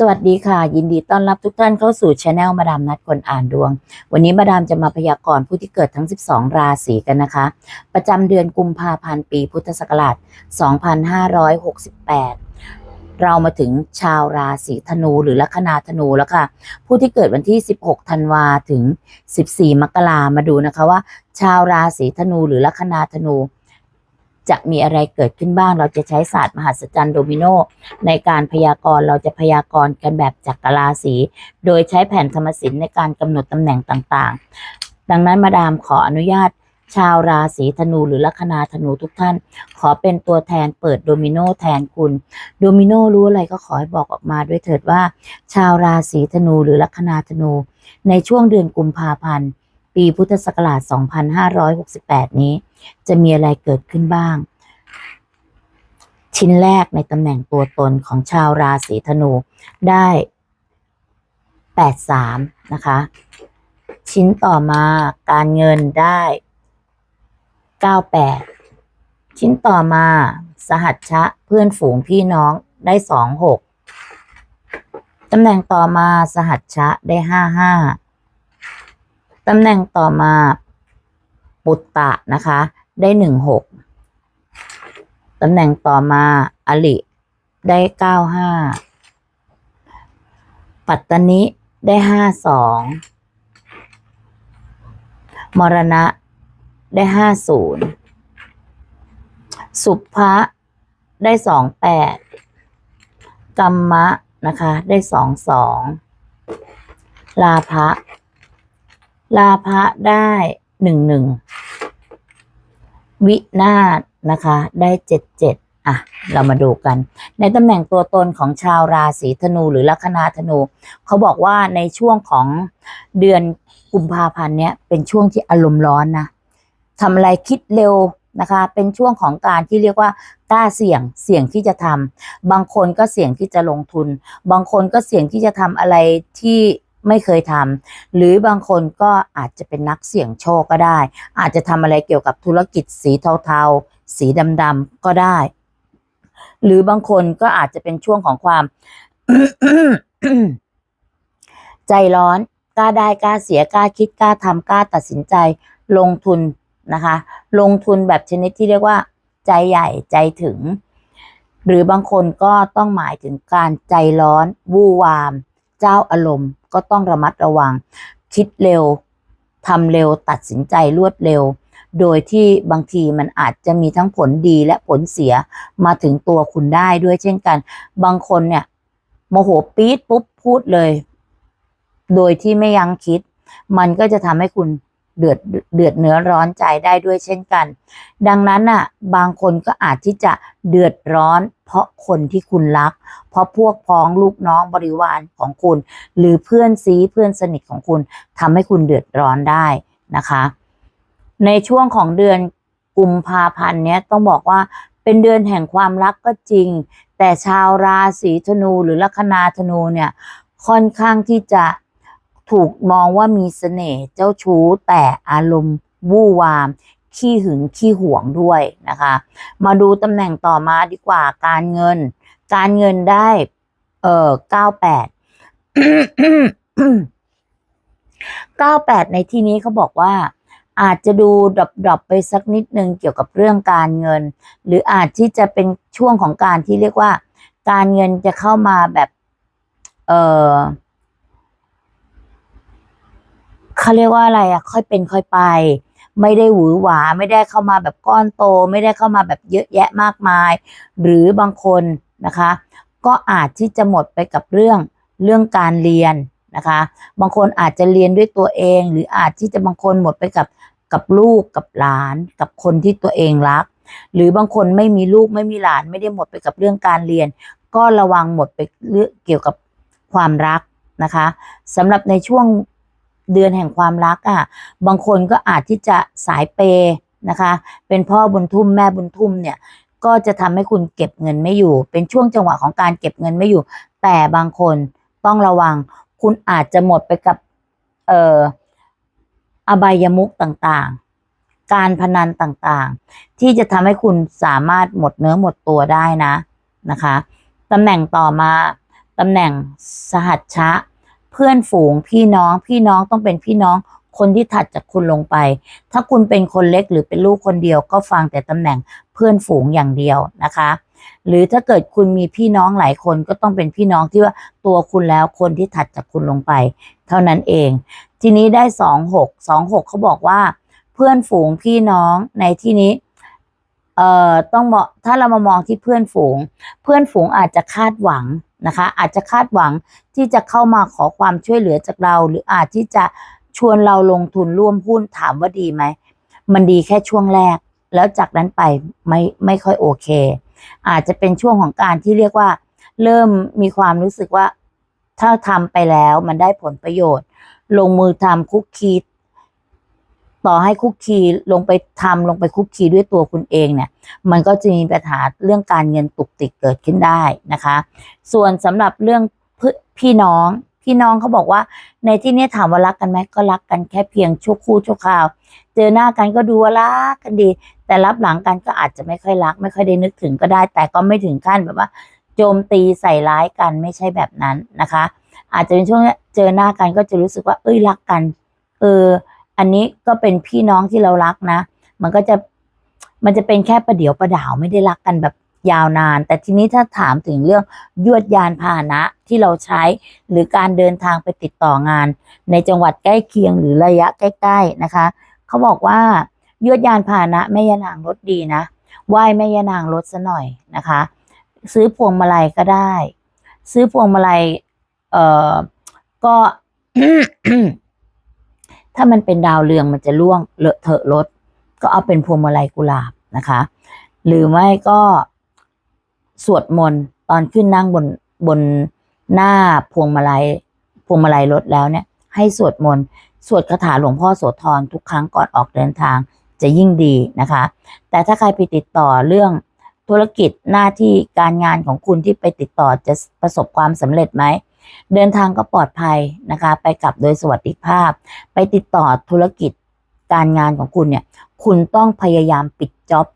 สวัสดีค่ะ ยินดีต้อนรับทุกท่านเข้าสู่ช anel มาดามนัดคนอ่านดวง วันนี้มาดามจะมาพยากรณ์ผู้ที่เกิดทั้ง 12 ราศีกันนะคะ ประจำเดือนกุมภาพันธ์ปีพุทธศักราช 2568 เรามาถึงชาวราศีธนูหรือลัคนาธนูแล้วค่ะ ผู้ที่เกิดวันที่ 16 ธันวาถึง 14 มกรามาดูนะคะว่า ชาวราศีธนูหรือลัคนาธนู จะมีอะไรเกิดขึ้นบ้าง เราจะใช้ศาสตร์มหัศจรรย์โดมิโนในการพยากรณ์เราจะพยากรณ์กันแบบจักรราศีโดยใช้แผ่นธรรมศิลป์ในการกำหนดตำแหน่งต่างๆ ดังนั้นมาดามขออนุญาตชาวราศีธนูหรือลัคนาธนูทุกท่าน ขอเป็นตัวแทนเปิดโดมิโนแทนคุณ โดมิโนรู้อะไรก็ขอให้บอกออกมาด้วยเถิดว่า ชาวราศีธนูหรือลัคนาธนู ในช่วงเดือนกุมภาพันธ์ ปีพุทธศักราช 2568 นี้ จะมีอะไรเกิดขึ้นบ้าง ชิ้นแรกในตำแหน่งตัวตนของชาวราศีธนูได้83นะคะ ชิ้นต่อมาการเงินได้98ชิ้นต่อมาสหัชชะเพื่อนฝูงพี่น้องได้26ตำแหน่งต่อมาสหัชชะได้55ตำแหน่งต่อมา ปุตตะนะคะ ได้16ตำแหน่งต่อมาอลิได้เก้าห้าปัตตนิได้ห้าสองมรณะได้ห้าศูนย์สุภะได้สองแปดกรรมะนะคะ ได้สองสองลาภะลาภะได้ หนึ่งหนึ่งวินาศนะคะ ได้เจ็ดเจ็ดอะ เรามาดูกัน ในตำแหน่งตัวตนของชาวราศีธนูหรือลัคนาธนู เขาบอกว่าในช่วงของเดือนกุมภาพันธ์เนี้ยเป็นช่วงที่อารมณ์ร้อนนะทำอะไรคิดเร็วนะคะ เป็นช่วงของการที่เรียกว่ากล้าเสี่ยงเสี่ยงที่จะทำบางคนก็เสี่ยงที่จะลงทุน บางคนก็เสี่ยงที่จะทำอะไรที่ ไม่เคยทำหรือบางคนก็อาจจะเป็นนักเสี่ยงโชคก็ได้ อาจจะทำอะไรเกี่ยวกับธุรกิจสีเทาๆ สีดำๆก็ได้ หรือบางคนก็อาจจะเป็นช่วงของความ ใจร้อนกล้าได้กล้าเสียกล้าคิดกล้าทำกล้าตัดสินใจลงทุนนะคะ ลงทุนแบบชนิดที่เรียกว่า ใจใหญ่ใจถึง หรือบางคนก็ต้องหมายถึงการใจร้อน วู่วาม เจ้าอารมณ์ก็ต้องระมัดระวัง คิดเร็วทำเร็วตัดสินใจรวดเร็ว โดยที่บางทีมันอาจจะมีทั้งผลดีและผลเสียมาถึงตัวคุณได้ด้วยเช่นกัน บางคนเนี่ยโมโหปี๊ดปุ๊บพูดเลย โดยที่ไม่ยังคิด มันก็จะทำให้คุณ เดือดเดือดเนื้อร้อนใจได้ด้วยเช่นกัน ดังนั้นน่ะบางคนก็อาจที่จะเดือดร้อน เพราะคนที่คุณรัก เพราะพวกพ้องลูกน้องบริวารของคุณ หรือเพื่อนซีเพื่อนสนิทของคุณทำให้คุณเดือดร้อนได้นะคะ ในช่วงของเดือนกุมภาพันธ์เนี้ยต้องบอกว่าเป็นเดือนแห่งความรักก็จริง แต่ชาวราศีธนูหรือลัคนาธนูเนี่ยค่อนข้างที่จะ ถูกมองว่ามีเสน่ห์เจ้าชู้แต่อารมณ์วู่วาม ขี้หึงขี้หวงด้วยนะคะ มาดูตำแหน่งต่อมาดีกว่าการเงิน การเงินได้ เอ่อเก้าแปดเก้าแปดในที่นี้เขาบอกว่าอาจจะดูดรอปๆไปสักนิดนึงเกี่ยวกับเรื่องการเงิน หรืออาจที่จะเป็นช่วงของการที่เรียกว่า การเงินจะเข้ามาแบบ เออ เขาเรียกว่าอะไรอะค่อยเป็นค่อยไป ไม่ได้หวือหวาไม่ได้เข้ามาแบบก้อนโต ไม่ได้เข้ามาแบบเยอะแยะมากมาย หรือบางคนนะคะ ก็อาจที่จะหมดไปกับเรื่องเรื่องการเรียนนะคะ บางคนอาจจะเรียนด้วยตัวเอง หรืออาจที่จะบางคนหมดไปกับกับลูกกับหลาน กับคนที่ตัวเองรัก หรือบางคนไม่มีลูกไม่มีหลาน ไม่ได้หมดไปกับเรื่องการเรียน ก็ระวังหมดไปเรื่องเกี่ยวกับความรักนะคะสำหรับในช่วง เดือนแห่งความรักอะ บางคนก็อาจที่จะสายเปย์นะคะ เป็นพ่อบุญทุ่มแม่บุญทุ่มเนี่ย ก็จะทำให้คุณเก็บเงินไม่อยู่ เป็นช่วงจังหวะของการเก็บเงินไม่อยู่ แต่บางคนต้องระวัง คุณอาจจะหมดไปกับ เอ่ออบายมุกต่างๆ การพนันต่างๆ ที่จะทำให้คุณสามารถหมดเนื้อหมดตัวได้นะนะคะตำแหน่งต่อมาตำแหน่งสหัชชะ พื่อนฝูงพี่น้องพี่น้องต้องเป็นพี่น้องคนที่ถัดจากคุณลงไป ถ้าคุณเป็นคนเล็กหรือเป็นลูกคนเดียวก็ฟังแต่ตำแหน่งเพื่อนฝูงอย่างเดียวนะคะ หรือถ้าเกิดคุณมีพี่น้องหลายคนก็ต้องเป็นพี่น้องที่ว่าตัวคุณแล้วคนที่ถัดจากคุณลงไป เท่านั้นเอง ทีนี้ได้สองหกสองหกเขาบอกว่า เพื่อนฝูงพี่น้องในที่นี้ เอ่อต้องบอกถ้าเรามามองที่เพื่อนฝูง เพื่อนฝูงอาจจะคาดหวังนะคะ อาจจะคาดหวังที่จะเข้ามาขอความช่วยเหลือจากเรา หรืออาจที่จะชวนเราลงทุนร่วมหุ้นถามว่าดีไหมมันดีแค่ช่วงแรก แล้วจากนั้นไปไม่ไม่ค่อยโอเค อาจจะเป็นช่วงของการที่เรียกว่า เริ่มมีความรู้สึกว่า ถ้าทำไปแล้วมันได้ผลประโยชน์ ลงมือทำคุกคี ต่อให้คุกคีลงไปทำลงไปคุกคีด้วยตัวคุณเองเนี่ย มันก็จะมีปัญหาเรื่องการเงินตุกติกเกิดขึ้นได้นะคะ ส่วนสำหรับเรื่องพี่น้อง พี่น้องเขาบอกว่า ในที่นี้ถามว่ารักกันไหมก็รักกันแค่เพียงชั่วครู่ชั่วคราว เจอหน้ากันก็ดูว่ารักกันดี แต่รับหลังกันก็อาจจะไม่ค่อยรัก ไม่ค่อยได้นึกถึงก็ได้ แต่ก็ไม่ถึงขั้นแบบว่า โจมตีใส่ร้ายกันไม่ใช่แบบนั้นนะคะ อาจจะเป็นช่วงเจอหน้ากันก็จะรู้สึกว่า เอ้ยรักกัน เออ อันนี้ก็เป็นพี่น้องที่เรารักนะ มันก็จะมันจะเป็นแค่ประเดี๋ยวประดาวไม่ได้รักกันแบบยาวนาน แต่ทีนี้ถ้าถามถึงเรื่องยวดยานพาหนะที่เราใช้ หรือการเดินทางไปติดต่องาน ในจังหวัดใกล้เคียงหรือระยะใกล้ๆนะคะ เขาบอกว่ายวดยานพาหนะแม่ยานางรถดีนะไหว้แม่ยานางรถซะหน่อยนะคะ ซื้อพวงมาลัยก็ได้ ซื้อพวงมาลัยเอ่อก็ ถ้ามันเป็นดาวเรืองมันจะล่วงเลอะเทอะรถ ก็เอาเป็นพวงมาลัยกุหลาบนะคะ หรือไม่ก็สวดมนต์ตอนขึ้นนั่งบนบนหน้าพวงมาลัยพวงมาลัยรถแล้วเนี่ย ให้สวดมนต์สวดคาถาหลวงพ่อโสธรทุกครั้งก่อนออกเดินทางจะยิ่งดีนะคะ แต่ถ้าใครไปติดต่อเรื่องธุรกิจหน้าที่การงานของคุณที่ไปติดต่อจะประสบความสำเร็จไหม เดินทางก็ปลอดภัยนะคะ ไปกลับโดยสวัสดิภาพ ไปติดต่อธุรกิจการงานของคุณเนี่ย คุณต้องพยายามปิดจ็อบ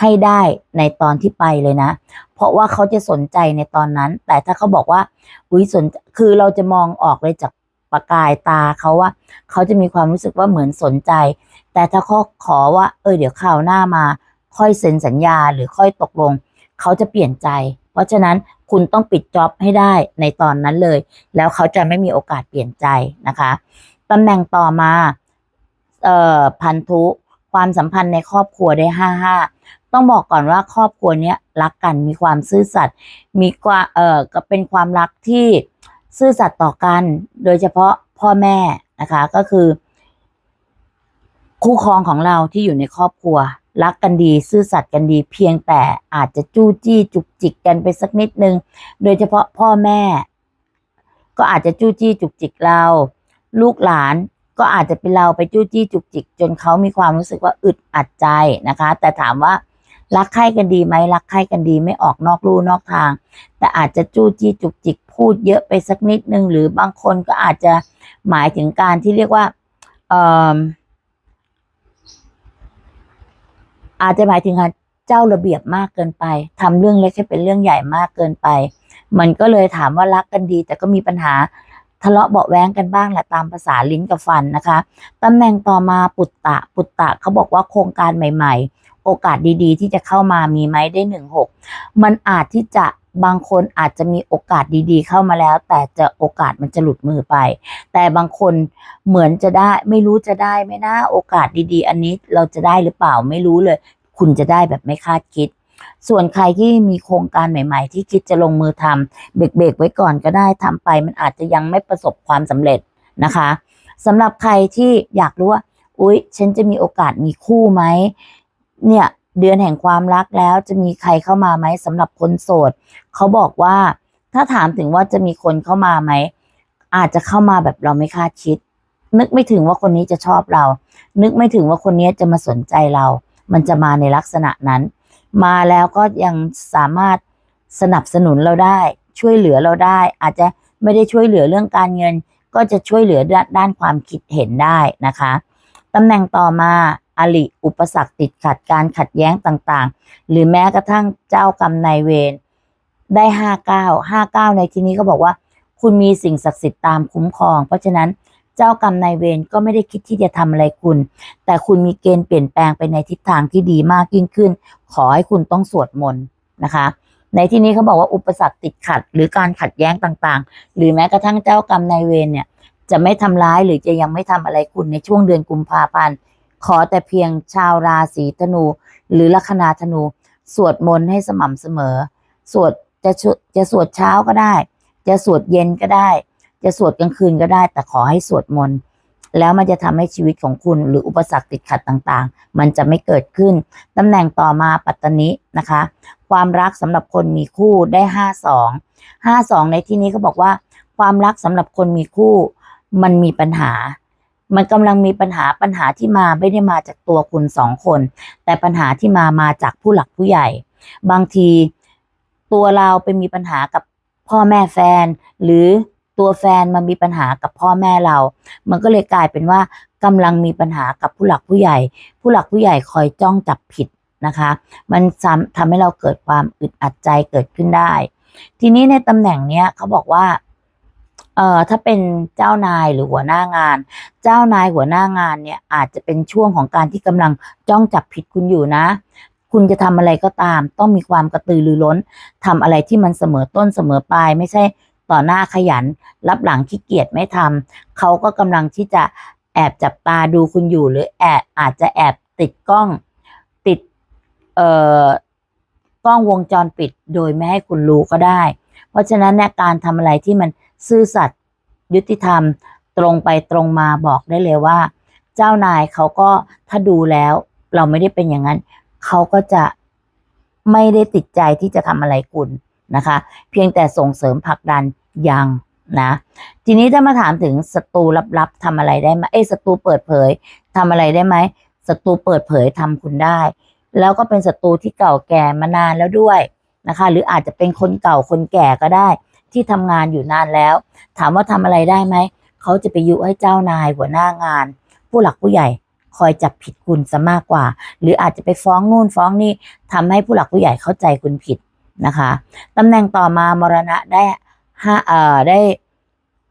ให้ได้ในตอนที่ไปเลยนะ เพราะว่าเขาจะสนใจในตอนนั้น แต่ถ้าเขาบอกว่า อุ้ยสน คือเราจะมองออกเลยจากประกายตาเขาว่า เขาจะมีความรู้สึกว่าเหมือนสนใจ แต่ถ้าเขาขอว่า เออเดี๋ยวคราวหน้ามา ค่อยเซ็นสัญญาหรือค่อยตกลง เขาจะเปลี่ยนใจ เพราะฉะนั้น คุณต้องปิดจ็อบให้ได้ในตอนนั้นเลย แล้วเขาจะไม่มีโอกาสเปลี่ยนใจนะคะตำแหน่งต่อมาเอ่อพันธุความสัมพันธ์ในครอบครัวได้ห้าห้าต้องบอกก่อนว่าครอบครัวเนี้ยรักกันมีความซื่อสัตย์มีความเอ่อก็เป็นความรักที่ซื่อสัตย์ต่อกัน โดยเฉพาะพ่อแม่นะคะก็คือ คู่ครองของเราที่อยู่ในครอบครัว รักกันดี ซื่อสัตย์กันดี เพียงแต่อาจจะจู้จี้จุกจิกกันไปสักนิดนึง โดยเฉพาะพ่อแม่ ก็อาจจะจู้จี้จุกจิกเรา ลูกหลานก็อาจจะเป็นเราไปจู้จี้จุกจิก จนเขามีความรู้สึกว่าอึดอัดใจนะคะ แต่ถามว่ารักใคร่กันดีไหมรักใคร่กันดีไม่ออกนอกลู่นอกทาง แต่อาจจะจู้จี้จุกจิกพูดเยอะไปสักนิดนึง หรือบางคนก็อาจจะหมายถึงการที่เรียกว่าเอ่อ อาจจะหมายถึงการเจ้าระเบียบมากเกินไปทำเรื่องเล็กให้เป็นเรื่องใหญ่มากเกินไป มันก็เลยถามว่ารักกันดี แต่ก็มีปัญหาทะเลาะเบาแว้งกันบ้างแหละตามภาษาลิ้นกับฟันนะคะตำแหน่งต่อมาปุตตะ ปุตตะเขาบอกว่าโครงการใหม่ ๆ โอกาสดีๆ ที่จะเข้ามามีไหมได้หนึ่งหกมันอาจที่จะ บางคนอาจจะมีโอกาสดีๆ เข้ามาแล้ว แต่จะโอกาสมันจะหลุดมือไป แต่บางคนเหมือนจะได้ไม่รู้จะได้ไหมนะโอกาสดีๆ อันนี้เราจะได้หรือเปล่าไม่รู้เลย คุณจะได้แบบไม่คาดคิด ส่วนใครที่มีโครงการใหม่ ๆ ที่คิดจะลงมือทำเบรกๆไว้ก่อนก็ได้ทำไป มันอาจจะยังไม่ประสบความสำเร็จนะคะสำหรับใครที่อยากรู้ว่าอุ๊ย ฉันจะมีโอกาสมีคู่ไหมเนี่ย เดือนแห่งความรักแล้วจะมีใครเข้ามาไหมสำหรับคนโสดเขาบอกว่าถ้าถามถึงว่าจะมีคนเข้ามาไหม อาจจะเข้ามาแบบเราไม่คาดคิด นึกไม่ถึงว่าคนนี้จะชอบเรา นึกไม่ถึงว่าคนนี้จะมาสนใจเรา มันจะมาในลักษณะนั้น มาแล้วก็ยังสามารถสนับสนุนเราได้ ช่วยเหลือเราได้ อาจจะไม่ได้ช่วยเหลือเรื่องการเงิน ก็จะช่วยเหลือด้านด้านความคิดเห็นได้นะคะตำแหน่งต่อมา อลิอุปสรรคติดขัดการขัดแย้งต่างๆ หรือแม้กระทั่งเจ้ากรรมนายเวรได้ห้าเก้าห้าเก้าในที่นี้เขาบอกว่า คุณมีสิ่งศักดิ์สิทธิ์ตามคุ้มครอง เพราะฉะนั้นเจ้ากรรมนายเวรก็ไม่ได้คิดที่จะทำอะไรคุณ แต่คุณมีเกณฑ์เปลี่ยนแปลงไปในทิศทางที่ดีมากยิ่งขึ้น ขอให้คุณต้องสวดมนต์นะคะในที่นี้เขาบอกว่าอุปสรรคติดขัด หรือการขัดแย้งต่างๆ หรือแม้กระทั่งเจ้ากรรมนายเวรเนี่ย จะไม่ทำร้ายหรือจะยังไม่ทำอะไรคุณในช่วงเดือนกุมภาพันธ์ ขอแต่เพียงชาวราศีธนู หรือลัคนาธนู สวดมนต์ให้สม่ำเสมอ สวดจะจะสวดเช้าก็ได้ จะสวดเย็นก็ได้ จะสวดกลางคืนก็ได้ แต่ขอให้สวดมนต์แล้วมันจะทำให้ชีวิตของคุณหรืออุปสรรคติดขัดต่างๆ มันจะไม่เกิดขึ้นตำแหน่งต่อมาปัตตนินะคะ ความรักสำหรับคนมีคู่ได้ห้าสองห้าสองในที่นี้เขาบอกว่า ความรักสำหรับคนมีคู่ มันมีปัญหา มันกำลังมีปัญหาปัญหาที่มาไม่ได้มาจากตัวคุณสองคน แต่ปัญหาที่มามาจากผู้หลักผู้ใหญ่ บางทีตัวเราไปมีปัญหากับพ่อแม่แฟน หรือตัวแฟนมันมีปัญหากับพ่อแม่เรา มันก็เลยกลายเป็นว่ากำลังมีปัญหากับผู้หลักผู้ใหญ่ ผู้หลักผู้ใหญ่คอยจ้องจับผิดนะคะ มันซ้ำทำให้เราเกิดความอึดอัดใจเกิดขึ้นได้ ทีนี้ในตำแหน่งเนี้ยเขาบอกว่า เอ่อถ้าเป็นเจ้านายหรือหัวหน้างาน เจ้านายหัวหน้างานเนี่ยอาจจะเป็นช่วงของการที่กำลังจ้องจับผิดคุณอยู่นะ คุณจะทำอะไรก็ตาม ต้องมีความกระตือรือร้นทำอะไรที่มันเสมอต้นเสมอปลายไม่ใช่ต่อหน้าขยัน รับหลังขี้เกียจไม่ทำเขาก็กำลังที่จะแอบจับตาดูคุณอยู่หรือแอบอาจจะแอบติดกล้องติดเอ่อกล้องวงจรปิดโดยไม่ให้คุณรู้ก็ได้ เพราะฉะนั้นเนี่ยการทำอะไรที่มัน ซื่อสัตย์ยุติธรรม ตรงไปตรงมาบอกได้เลยว่า เจ้านายเขาก็ถ้าดูแล้ว เราไม่ได้เป็นอย่างนั้น เขาก็จะไม่ได้ติดใจที่จะทำอะไรคุณนะคะ เพียงแต่ส่งเสริมผลักดันยังนะ ทีนี้ถ้ามาถามถึงศัตรูลับๆทำอะไรได้ไหมเอ้ศัตรูเปิดเผยทำอะไรได้ไหมศัตรูเปิดเผยทำคุณได้ แล้วก็เป็นศัตรูที่เก่าแก่มานานแล้วด้วยนะคะ หรืออาจจะเป็นคนเก่าคนแก่ก็ได้ ที่ทำงานอยู่นานแล้ว ถามว่าทำอะไรได้ไหม เขาจะไปยุให้เจ้านายหัวหน้างาน ผู้หลักผู้ใหญ่คอยจับผิดคุณซะมากกว่า หรืออาจจะไปฟ้องนู่นฟ้องนี่ทำให้ผู้หลักผู้ใหญ่เข้าใจคุณผิดนะคะตำแหน่งต่อมามรณะได้ห้าเอ่อได้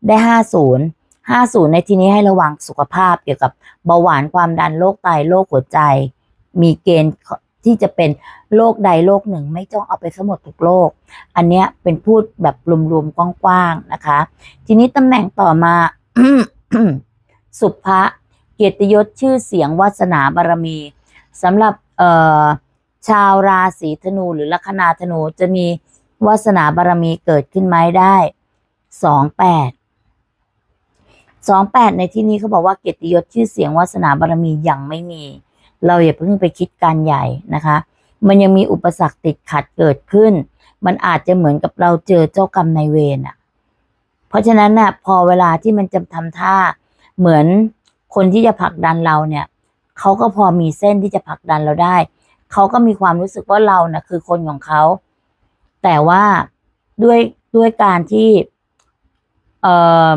ได้ห้าศูนย์ห้าศูนย์ในที่นี้ให้ระวังสุขภาพเกี่ยวกับเบาหวานความดันโรคไตโรคหัวใจ มีเกณฑ์ ที่จะเป็นโรคใดโรคหนึ่ง ไม่ต้องเอาไปสมดทุกโรคอันเนี้ยเป็นพูดแบบรวมๆกว้างๆนะคะ ทีนี้ตำแหน่งต่อมา สุภะเกียรติยศชื่อเสียงวาสนาบารมีสำหรับเอ่อชาวราศีธนูหรือลัคนาธนูจะมีวาสนาบารมีเกิดขึ้นไหมได้สองแปดสองแปดในที่นี้เขาบอกว่าเกียรติยศชื่อเสียงวาสนาบารมียังไม่มี เราอย่าเพิ่งไปคิดการใหญ่นะคะ มันยังมีอุปสรรคติดขัดเกิดขึ้น มันอาจจะเหมือนกับเราเจอเจ้ากรรมนายเวรอะ เพราะฉะนั้นน่ะพอเวลาที่มันจะทำท่าเหมือนคนที่จะผลักดันเราเนี่ยเขาก็พอมีเส้นที่จะผลักดันเราได้เขาก็มีความรู้สึกว่าเราน่ะคือคนของเขา แต่ว่าด้วยด้วยการที่เออ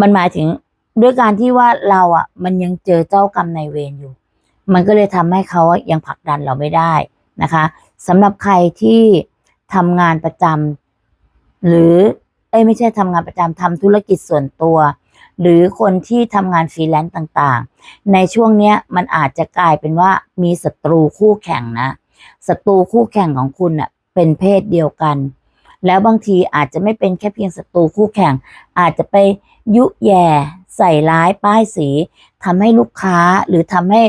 มันหมายถึง ด้วยการที่ว่าเราอะ มันยังเจอเจ้ากรรมนายเวรอยู่ มันก็เลยทำให้เขาอะยังผลักดันเราไม่ได้นะคะสำหรับใครที่ทำงานประจำหรือเอ้ยไม่ใช่ทำงานประจำทำธุรกิจส่วนตัว หรือคนที่ทำงานฟรีแลนซ์ต่างๆ ในช่วงเนี้ยมันอาจจะกลายเป็นว่ามีศัตรูคู่แข่งนะศัตรูคู่แข่งของคุณเน่ะเป็นเพศเดียวกัน แล้วบางทีอาจจะไม่เป็นแค่เพียงศัตรูคู่แข่ง อาจจะไปยุแย่ ใส่ร้ายป้ายสีทำให้ลูกค้าหรือทำให้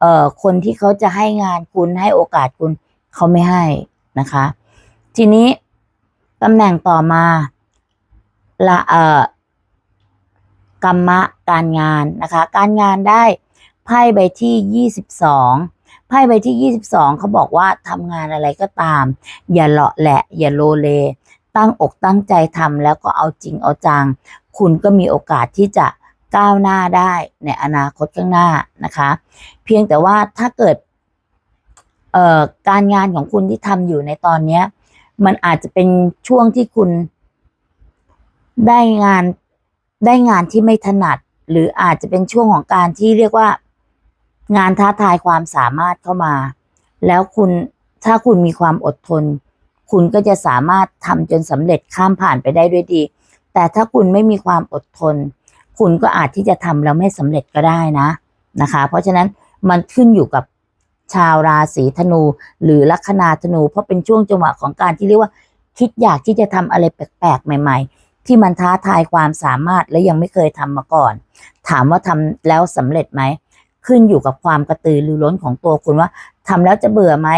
เอ่อคนที่เขาจะให้งานคุณให้โอกาสคุณเขาไม่ให้นะคะ ทีนี้ตำแหน่งต่อมาละเอ่อกรรมะการงานนะคะ การงานได้ไพ่ใบที่ยี่สิบสองไพ่ใบที่ยี่สิบสองเขาบอกว่าทำงานอะไรก็ตาม อย่าเลาะแหละ อย่าโลเล ตั้งอกตั้งใจทำแล้วก็เอาจริงเอาจัง คุณก็มีโอกาสที่จะ ก้าวหน้าได้ในอนาคตข้างหน้านะคะ เพียงแต่ว่าถ้าเกิดการงานของคุณที่ทำอยู่ในตอนนี้มันอาจจะเป็นช่วงที่คุณได้งานได้งานที่ไม่ถนัด หรืออาจจะเป็นช่วงของการที่เรียกว่า งานท้าทายความสามารถเข้ามา แล้วคุณถ้าคุณมีความอดทน คุณก็จะสามารถทำจนสำเร็จข้ามผ่านไปได้ด้วยดี แต่ถ้าคุณไม่มีความอดทน คุณก็อาจที่จะทำแล้วไม่สำเร็จก็ได้นะนะคะ เพราะฉะนั้นมันขึ้นอยู่กับชาวราศีธนู หรือลัคนาธนู เพราะเป็นช่วงจังหวะของการที่เรียกว่า คิดอยากที่จะทำอะไรแปลกๆใหม่ ๆ ที่มันท้าทายความสามารถและยังไม่เคยทำมาก่อน ถามว่าทำแล้วสำเร็จไหมขึ้นอยู่กับความกระตือรือร้นของตัวคุณว่าทำแล้วจะเบื่อไหม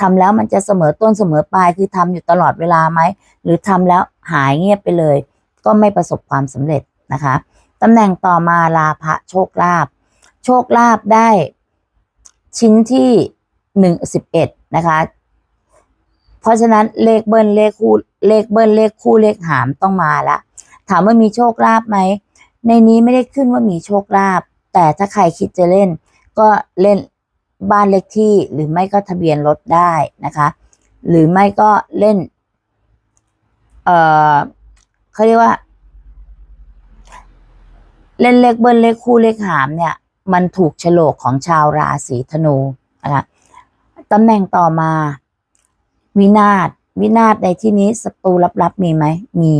ทำแล้วมันจะเสมอต้นเสมอปลายคือทำอยู่ตลอดเวลาไหมหรือทำแล้วหายเงียบไปเลย ก็ไม่ประสบความสำเร็จนะคะ ตำแหน่งต่อมาลาภะโชคลาภโชคลาภได้ชิ้นที่หนึ่งสิบเอ็ดนะคะ เพราะฉะนั้นเลขเบิ้ลเลขคู่เลขเบิ้ลเลขคู่เลขหามต้องมาละ ถามว่ามีโชคลาภไหม ในนี้ไม่ได้ขึ้นว่ามีโชคลาภแต่ถ้าใครคิดจะเล่น ก็เล่นบ้านเลขที่หรือไม่ก็ทะเบียนรถได้นะคะ หรือไม่ก็เล่น เอ่อเขาเรียกว่า เล่นเลขเบิ้ลเลขคู่เลขหามเนี่ย มันถูกฉลกของชาวราศีธนูนะคะตำแหน่งต่อมา วินาศวินาศในที่นี้ศัตรูลับๆมีไหมมี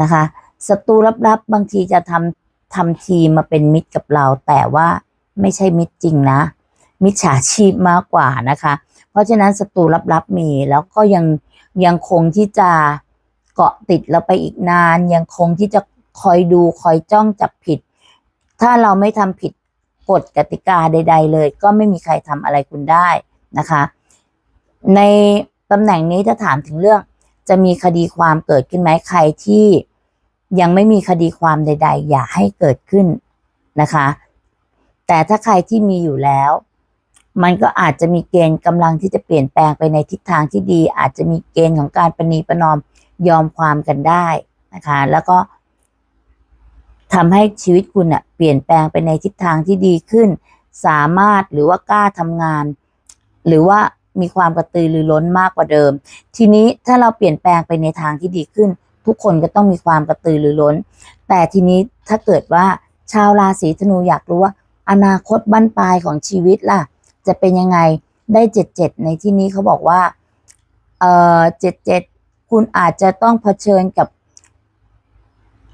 นะคะศัตรูลับๆบางทีจะทำทำทีมาเป็นมิตรกับเรา แต่ว่าไม่ใช่มิตรจริงนะ มิจฉาชีพมากกว่านะคะ เพราะฉะนั้นศัตรูลับๆมีแล้วก็ยังยังคงที่จะเกาะติดเราไปอีกนาน ยังคงที่จะ คอยดูคอยจ้องจับผิด ถ้าเราไม่ทำผิดกฎกติกาใด ๆ เลย ก็ไม่มีใครทำอะไรคุณได้นะคะ ในตำแหน่งนี้ถ้าถามถึงเรื่อง จะมีคดีความเกิดขึ้นไหมใครที่ยังไม่มีคดีความใด ๆ อย่าให้เกิดขึ้นนะคะ แต่ถ้าใครที่มีอยู่แล้ว มันก็อาจจะมีเกณฑ์กำลังที่จะเปลี่ยนแปลงไปในทิศทางที่ดี อาจจะมีเกณฑ์ของการประนีประนอมยอมความกันได้นะคะ แล้วก็ ทำให้ชีวิตคุณอะเปลี่ยนแปลงไปในทิศทางที่ดีขึ้น สามารถหรือว่ากล้าทำงาน หรือว่ามีความกระตือรือร้นมากกว่าเดิม ทีนี้ถ้าเราเปลี่ยนแปลงไปในทางที่ดีขึ้น ทุกคนก็ต้องมีความกระตือรือร้น แต่ทีนี้ถ้าเกิดว่าชาวราศีธนูอยากรู้ว่า อนาคตบั้นปลายของชีวิตล่ะ จะเป็นยังไงได้เจ็ดเจ็ดในที่นี้เขาบอกว่าเออเจ็ดเจ็ดคุณอาจจะต้องเผชิญกับ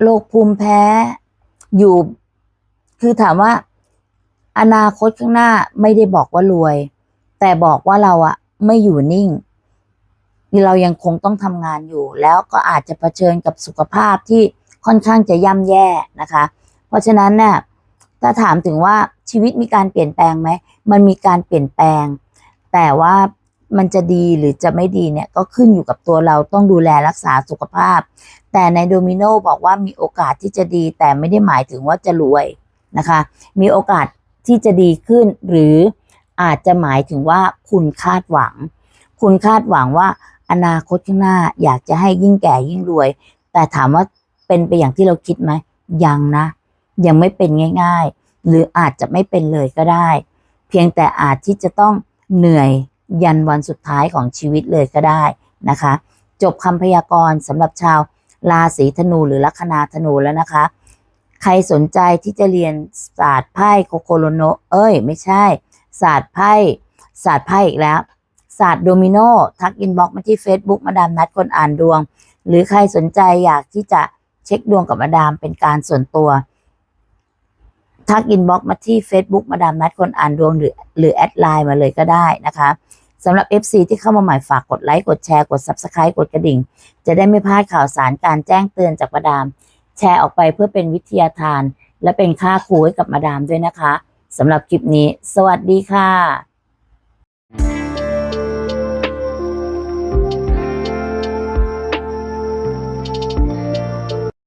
โรคภูมิแพ้ อยู่ คือถามว่า อนาคตข้างหน้าไม่ได้บอกว่ารวย แต่บอกว่าเราอะไม่อยู่นิ่งเรายังคงต้องทำงานอยู่ แล้วก็อาจจะเผชิญกับสุขภาพที่ค่อนข้างจะย่ำแย่นะคะ เพราะฉะนั้นเนี่ยถ้าถามถึงว่าชีวิตมีการเปลี่ยนแปลงไหม มันมีการเปลี่ยนแปลง แต่ว่ามันจะดีหรือจะไม่ดีเนี่ยก็ขึ้นอยู่กับตัวเราต้องดูแลรักษาสุขภาพ แต่ในโดมิโนบอกว่ามีโอกาสที่จะดี แต่ไม่ได้หมายถึงว่าจะรวยนะคะ มีโอกาสที่จะดีขึ้น หรืออาจจะหมายถึงว่าคุณคาดหวัง คุณคาดหวังว่าอนาคตข้างหน้าอยากจะให้ยิ่งแก่ยิ่งรวย แต่ถามว่าเป็นไปอย่างที่เราคิดไหมยังนะ ยังไม่เป็นง่าย ๆ หรืออาจจะไม่เป็นเลยก็ได้ เพียงแต่อาจที่จะต้องเหนื่อยยันวันสุดท้ายของชีวิตเลยก็ได้นะคะ จบคำพยากรณ์สำหรับชาว ราศีธนูหรือลัคนาธนูแล้วนะคะ ใครสนใจที่จะเรียนศาสตร์ไพ่โคโคโลโน เอ้ย ไม่ใช่ ศาสตร์ไพ่ศาสตร์ไพ่อีกแล้ว ศาสตร์โดมิโนทักอินบ็อกมาที่ Facebook มาดามนัดคนอ่านดวง หรือใครสนใจอยากที่จะเช็คดวงกับมาดามเป็นการส่วนตัว ทักอินบ็อกมาที่ Facebook มาดามนัดคนอ่านดวงหรือหรือแอดไลน์มาเลยก็ได้นะคะ สำหรับ FC ที่เข้ามาใหม่ฝากกดไลค์กดแชร์กด Subscribe กดกระดิ่ง จะได้ไม่พลาดข่าวสารการแจ้งเตือนจากมาดาม แชร์ออกไปเพื่อเป็นวิทยาทาน และเป็นค่าครูให้กับมาดามด้วยนะคะสำหรับคลิปนี้ สวัสดีค่ะ